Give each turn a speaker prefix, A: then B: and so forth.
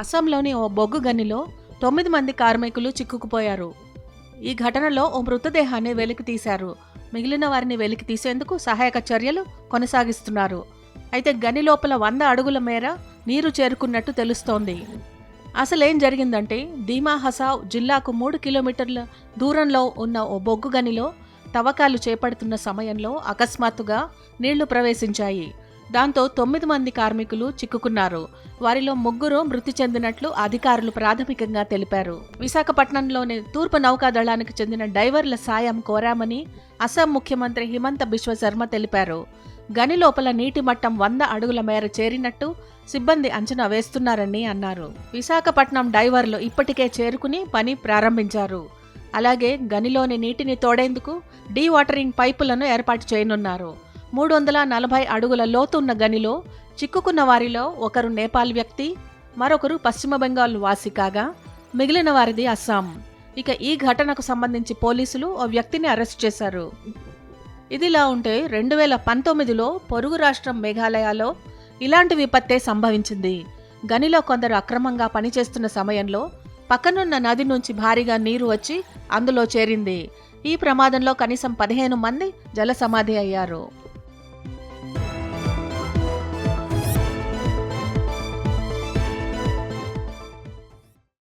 A: అస్సాంలోని ఓ బొగ్గు గనిలో తొమ్మిది మంది కార్మికులు చిక్కుకుపోయారు. ఈ ఘటనలో ఓ మృతదేహాన్ని వెలికి తీశారు. మిగిలిన వారిని వెలికి తీసేందుకు సహాయక చర్యలు కొనసాగిస్తున్నారు. అయితే గని లోపల వంద అడుగుల మేర నీరు చేరుకున్నట్టు తెలుస్తోంది. అసలేం జరిగిందంటే ధీమా హసావ్ జిల్లాకు మూడు కిలోమీటర్ల దూరంలో ఉన్న ఓ బొగ్గు గనిలో తవ్వకాలు చేపడుతున్న సమయంలో అకస్మాత్తుగా నీళ్ళు ప్రవేశించాయి. దాంతో తొమ్మిది మంది కార్మికులు చిక్కుకున్నారు. వారిలో ముగ్గురు మృతి చెందినట్లు అధికారులు ప్రాథమికంగా తెలిపారు. విశాఖపట్నంలోని తూర్పు నౌకాదళానికి చెందిన డైవర్ల సాయం కోరామని అస్సాం ముఖ్యమంత్రి హిమంత బిశ్వ శర్మ తెలిపారు. గని లోపల నీటి మట్టం వంద అడుగుల మేర చేరినట్టు సిబ్బంది అంచనా వేస్తున్నారని అన్నారు. విశాఖపట్నం డైవర్లు ఇప్పటికే చేరుకుని పని ప్రారంభించారు. అలాగే గనిలోని నీటిని తోడేందుకు డీవాటరింగ్ పైపులను ఏర్పాటు చేయనున్నారు. మూడు వందల నలభై అడుగుల లోతున్న గనిలో చిక్కుకున్న వారిలో ఒకరు నేపాల్ వ్యక్తి మరొకరు పశ్చిమ బెంగాల్ వాసి కాగా మిగిలిన వారిది అస్సాం. ఇక ఈ ఘటనకు సంబంధించి పోలీసులు ఓ వ్యక్తిని అరెస్ట్ చేశారు. ఇదిలా ఉంటే రెండు వేల పంతొమ్మిదిలో పొరుగు రాష్ట్రం మేఘాలయలో ఇలాంటి విపత్తే సంభవించింది. గనిలో కొందరు అక్రమంగా పనిచేస్తున్న సమయంలో పక్కనున్న నది నుంచి భారీగా నీరు వచ్చి అందులో చేరింది. ఈ ప్రమాదంలో కనీసం పదిహేను మంది జల సమాధి అయ్యారు.